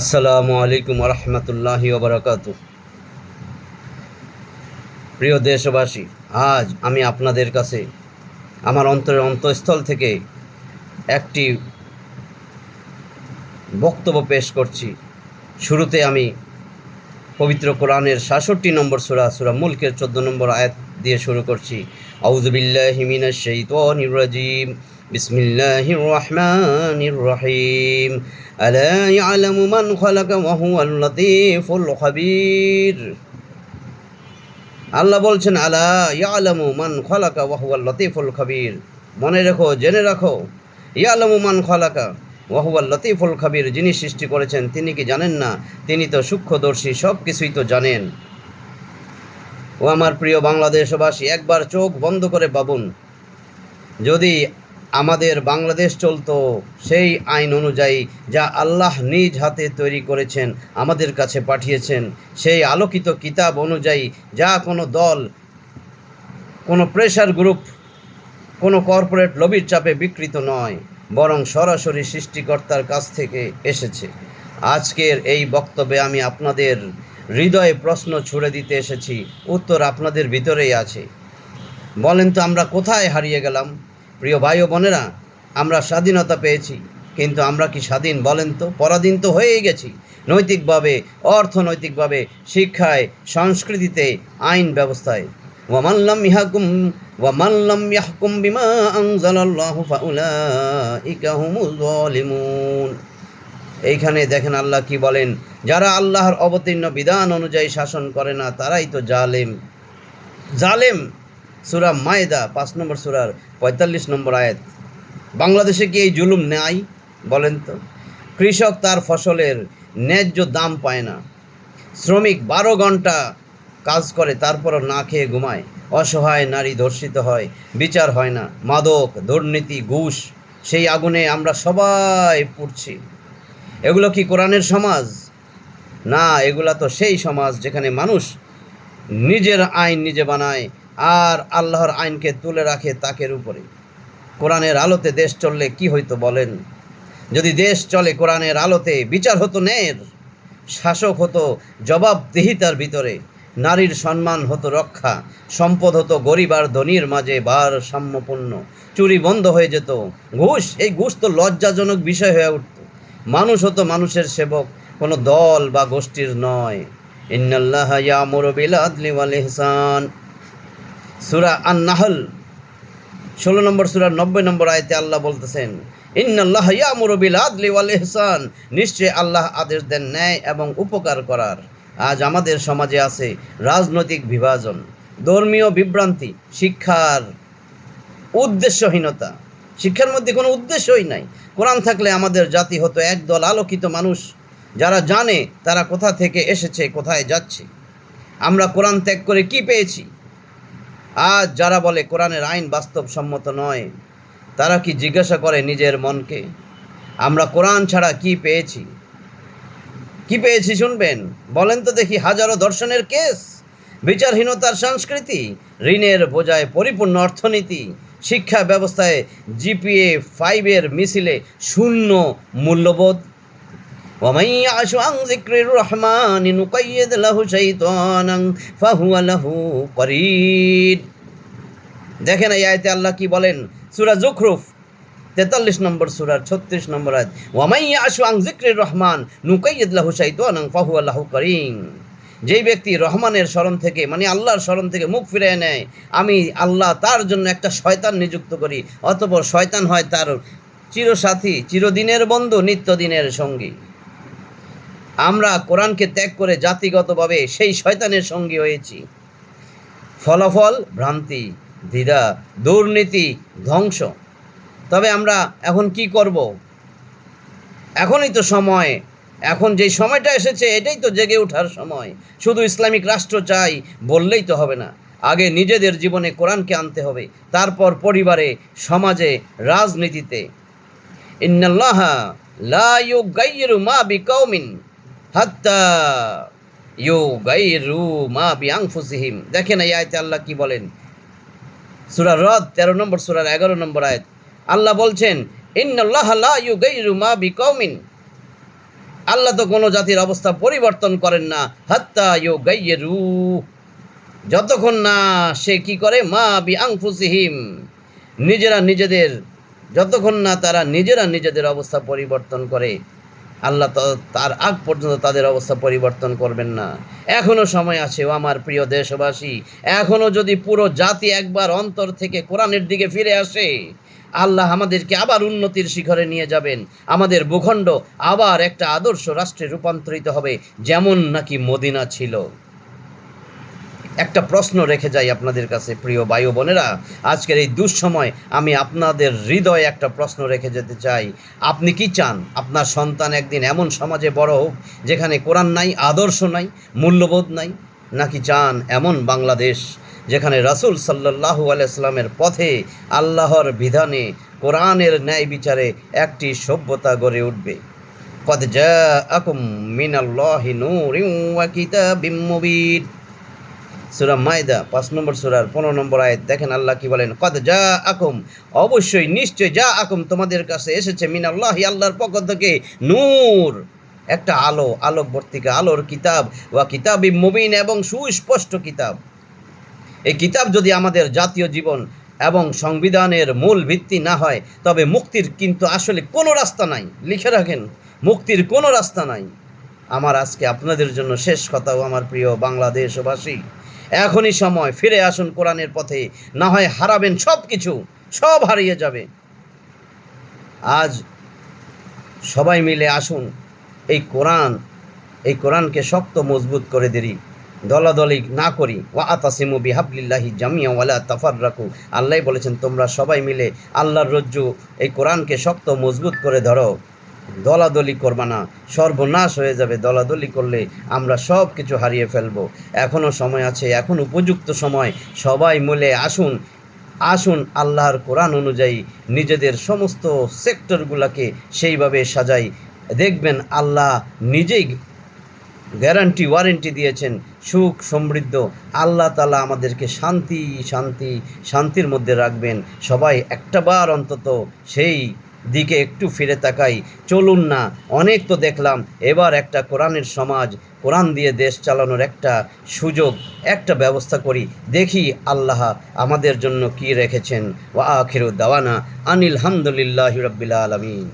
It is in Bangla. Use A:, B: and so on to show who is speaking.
A: আসসালামু আলাইকুম রহমতুল্লাহি ওবরাকাতু। প্রিয় দেশবাসী, আজ আমি আপনাদের কাছে আমার অন্তরের অন্তঃস্থল থেকে একটি বক্তব্য পেশ করছি। শুরুতে আমি পবিত্র কোরআনের সাতষট্টি নম্বর সুরা সুরা মুলকের চোদ্দ নম্বর আয়াত দিয়ে শুরু করছি। আউজবিল্লাহ মিনাশ শাইতানির রাজিম। বিসমিল্লাহির রহমানির রহিম আলা ইয়ালামু মান খালাকা ওয়া হুয়াল লাতীফুল খাবীর। আল্লাহ বলছেন, আলা ইয়ালামু মান খালাকা ওয়া হুয়াল লাতীফুল খাবীর। মনে রেখো, জেনে রাখো, ইয়ালামু মান খালাকা ওয়াহুয়াল লতিফুল খাবির যিনি সৃষ্টি করেছেন, তিনি কি জানেন না? তিনি তো সূক্ষ্মদর্শী সব কিছুই তো জানেন। ও আমার প্রিয় বাংলাদেশবাসী, একবার চোখ বন্ধ করে ভাবুন। যদি আমাদের বাংলাদেশ চলত সেই আইন অনুযায়ী যা আল্লাহ নিজ হাতে তৈরি করেছেন, আমাদের কাছে পাঠিয়েছেন। সেই আলোকিত কিতাব অনুযায়ী যা কোনো দল, কোনো প্রেশার গ্রুপ কোনো কর্পোরেট লবির চাপে বিকৃত নয়, বরং সরাসরি সৃষ্টিকর্তার কাছ থেকে এসেছে। আজকের এই বক্তব্যে আমি আপনাদের হৃদয়ে প্রশ্ন ছুড়ে দিতে এসেছি, উত্তর আপনাদের ভিতরেই আছে। বলেন তো আমরা কোথায় হারিয়ে গেলাম? প্রিয় ভাই ও বোনেরা, আমরা স্বাধীনতা পেয়েছি, কিন্তু আমরা কি স্বাধীন বলেন তো? পরাধীন তো হয়েই গেছি। নৈতিকভাবে, অর্থনৈতিকভাবে, শিক্ষায়, সংস্কৃতিতে, আইন ব্যবস্থায়। ওয়ামাল্লাম ইহাকুম ওয়ামাল্লাম ইয়াহকুম বিমা আনজালাল্লাহু ফাউলাইকা হুমুল এইখানে দেখেন আল্লাহ কি বলেন, যারা আল্লাহর অবতীর্ণ বিধান অনুযায়ী শাসন করে না, তারাই তো জালেম। জালেম, সুরা মায়দা, পাঁচ নম্বর সুরার পঁয়তাল্লিশ নম্বর আয়াত। বাংলাদেশে কি এই জুলুম নেয় বলেন তো। কৃষক তার ফসলের ন্যায্য দাম পায় না। শ্রমিক বারো ঘণ্টা কাজ করে, তারপরও না খেয়ে ঘুমায়। অসহায় নারী ধর্ষিত হয়, বিচার হয় না। মাদক, দুর্নীতি, ঘুষ, সেই আগুনে আমরা সবাই পুড়ছি। এগুলো কি কোরআনের সমাজ? না, এগুলা তো সেই সমাজ যেখানে মানুষ নিজের আইন নিজে বানায় আর আল্লাহর আইনকে তুলে রাখে তাকের উপরে। কোরআনের আলোতে দেশ চললে কি হইতো বলেন? যদি দেশ চলে কোরআনের আলোতে, বিচার হতো নের শাসক হতো জবাবদিহিতার ভিতরে, নারীর সম্মান হতো রক্ষা, সম্পদ হতো গরিব আর ধনির মাঝে বার সাম্যপূর্ণ চুরি বন্ধ হয়ে যেত, ঘুষ, এই ঘুষ তো লজ্জাজনক বিষয় হয়ে উঠত। মানুষ হতো মানুষের সেবক, কোনো দল বা গোষ্ঠীর নয়। ইন্নাল্লাহ ইয়ামুরু বিল আদলি ওয়াল ইহসান। সূরা আন-নাহল, ষোলো নম্বর সূরার নব্বই নম্বর আয়তে আল্লাহ বলতেছেন, ইন্নাল্লাহ ইয়ামুরু বিল আদলি ওয়াল ইহসান নিশ্চয় আল্লাহ আদেশ দেন ন্যায় এবং উপকার করার। আজ আমাদের সমাজে আছে রাজনৈতিক বিভাজন, ধর্মীয় বিভ্রান্তি, শিক্ষার উদ্দেশ্যহীনতা। শিক্ষার মধ্যে কোনো উদ্দেশ্যই নাই। কোরআন থাকলে আমাদের জাতি হতো একদল আলোকিত মানুষ, যারা জানে তারা কোথা থেকে এসেছে, কোথায় যাচ্ছে। আমরা কোরআন ত্যাগ করে কি পেয়েছি? আজ যারা বলে কোরআনের আইন বাস্তবসম্মত নয়, তারা কি জিজ্ঞাসা করে নিজের মনকে, আমরা কোরআন ছাড়া কি পেয়েছি? কি পেয়েছি শুনবেন? বলেন তো দেখি হাজারো দর্শনের কেস, বিচারহীনতার সংস্কৃতি, ঋণের বোঝায় পরিপূর্ণ অর্থনীতি, শিক্ষা ব্যবস্থায় জিপিএ ফাইভের মিছিলে শূন্য মূল্যবোধ। ومن يعش عن ذكر الرحمن نقيد له شيطانا فهو له قرين দেখেন এই আয়তে আল্লাহ কি বলেন সূরা জুখরুফ তেতাল্লিশ নম্বর সুরার ছত্রিশ নম্বর আয়াত ওয়ামাইয়া আশু আং জিক্রির রহমান নুকাইয়দ লাহু শাইতানাং ফাহু আল্লাহু করিম যেই ব্যক্তি রহমানের স্মরণ থেকে মানে আল্লাহর স্মরণ থেকে মুখ ফিরে নেয় আমি আল্লাহ তার জন্য একটা শয়তান নিযুক্ত করি অতপর শয়তান হয় তার চিরসাথী চিরদিনের বন্ধু নিত্যদিনের সঙ্গী আমরা কোরআনকে ত্যাগ করে জাতিগতভাবে সেই শয়তানের সঙ্গী হয়েছি। ফলাফল, ভ্রান্তি, দ্বিধা, দুর্নীতি, ধ্বংস। তবে আমরা এখন কি করব? এখনই তো সময়। এখন যেই সময়টা এসেছে, এটাই তো জেগে ওঠার সময়। শুধু ইসলামিক রাষ্ট্র চাই বললেই তো হবে না। আগে নিজেদের জীবনে কোরআনকে আনতে হবে, তারপর পরিবারে, সমাজে, রাজনীতিতে। ইন্নাল্লাহ লা ইউগাইয়িরু মা বিকাউমিন হাত্তা ইউগাইয়িরু মা বিআনফুসিহিম দেখেন এই আয়াতে আল্লাহ কি বলেন? সূরা রদ 13 নম্বর সূরার 11 নম্বর আয়াত। আল্লাহ বলছেন, ইন্নাল্লাহ লা ইউগাইয়িরু মা বি বিকাউমিন আল্লাহ তো কোনো জাতির অবস্থা পরিবর্তন করেন না। হাত্তা ইউ গাইয়ে রু যতক্ষণ না সে কি করে? মা বি আংফুসিহিম। নিজেরা নিজেদের, যতক্ষণ না তারা নিজেরা নিজেদের অবস্থা পরিবর্তন করে আল্লাহ তার আগ পর্যন্ত তাদের অবস্থা পরিবর্তন করবেন না। এখনও সময় আছে, ও আমার প্রিয় দেশবাসী এখনও যদি পুরো জাতি একবার অন্তর থেকে কোরআনের দিকে ফিরে আসে, আল্লাহ আমাদেরকে আবার উন্নতির শিখরে নিয়ে যাবেন। আমাদের ভূখণ্ড আবার একটা আদর্শ রাষ্ট্রে রূপান্তরিত হবে, যেমন নাকি মদিনা ছিল। একটা প্রশ্ন রেখে যাই আপনাদের কাছে প্রিয় বায়ু বোনেরা আজকের এই দুঃসময় আমি আপনাদের হৃদয়ে একটা প্রশ্ন রেখে যেতে চাই আপনি কি চান আপনার সন্তান একদিন এমন সমাজে বড় হোক যেখানে কোরআন নাই আদর্শ নাই মূল্যবোধ নাই নাকি চান এমন বাংলাদেশ যেখানে রাসূল সাল্লাল্লাহু আলাইসাল্লামের পথে আল্লাহর বিধানে কোরআনের ন্যায় বিচারে একটি সভ্যতা গড়ে উঠবে قد جاءكم من الله نور وكتاب مبين সুরা মায়দা, পাঁচ নম্বর সুরার পনেরো নম্বর আয়াত। দেখেন আল্লাহ কি বলেন, কদ যা আকুম অবশ্যই, নিশ্চয় যা আকুম তোমাদের কাছে এসেছে মিন আল্লাহ আল্লাহর পক্ষ থেকে নূর একটা আলো আলোক বর্তিকা আলোর কিতাব, ওয়া কিতাবি মুবিন এবং সুস্পষ্ট কিতাব। এই কিতাব যদি আমাদের জাতীয় জীবন এবং সংবিধানের মূল ভিত্তি না হয়, তবে মুক্তির কিন্তু আসলে কোনো রাস্তা নাই। লিখে রাখেন, মুক্তির কোনো রাস্তা নাই। আমার আজকে আপনাদের জন্য শেষ কথাও, আমার প্রিয় বাংলাদেশবাসী এখনই সময়, ফিরে আসুন কোরআনের পথে। না হয় হারাবেন সব কিছু সব হারিয়ে যাবে। আজ সবাই মিলে আসুন, এই কোরআন, এই কোরআনকে শক্ত, মজবুত করে দেরি। দলাদলি না করি। ওয়া আতাসিমু বিহাবলিল্লাহি জামিয়া ওয়ালা তাফার রাখু আল্লাহ বলেছেন, তোমরা সবাই মিলে আল্লাহর রজ্জু এই কোরআনকে শক্ত, মজবুত করে ধরো। দলাদলি করবা না। সর্বনাশ হয়ে যাবে। দলাদলি করলে আমরা সব কিছু হারিয়ে ফেলব। এখনও সময় আছে, এখন উপযুক্ত সময়। সবাই মিলে আসুন আসুন আল্লাহর কোরআন অনুযায়ী নিজেদের সমস্ত সেক্টরগুলোকে সেইভাবে সাজাই। দেখবেন আল্লাহ নিজেই গ্যারান্টি, ওয়ারেন্টি দিয়েছেন সুখ, সমৃদ্ধ। আল্লাহ তালা আমাদেরকে শান্তি শান্তি, শান্তির মধ্যে রাখবেন। সবাই একটাবার অন্তত সেই দিকে একটু ফিরে তাকাই। চলুন না, অনেক তো দেখলাম, এবার একটা কোরআনের সমাজ, কোরআন দিয়ে দেশ চালানোর একটা সুযোগ, একটা ব্যবস্থা করি। দেখি আল্লাহ আমাদের জন্য কি রেখেছেন। ওয়া আখিরু দাওয়ানা আনিল হামদুলিল্লাহ রব্বিল আলমিন।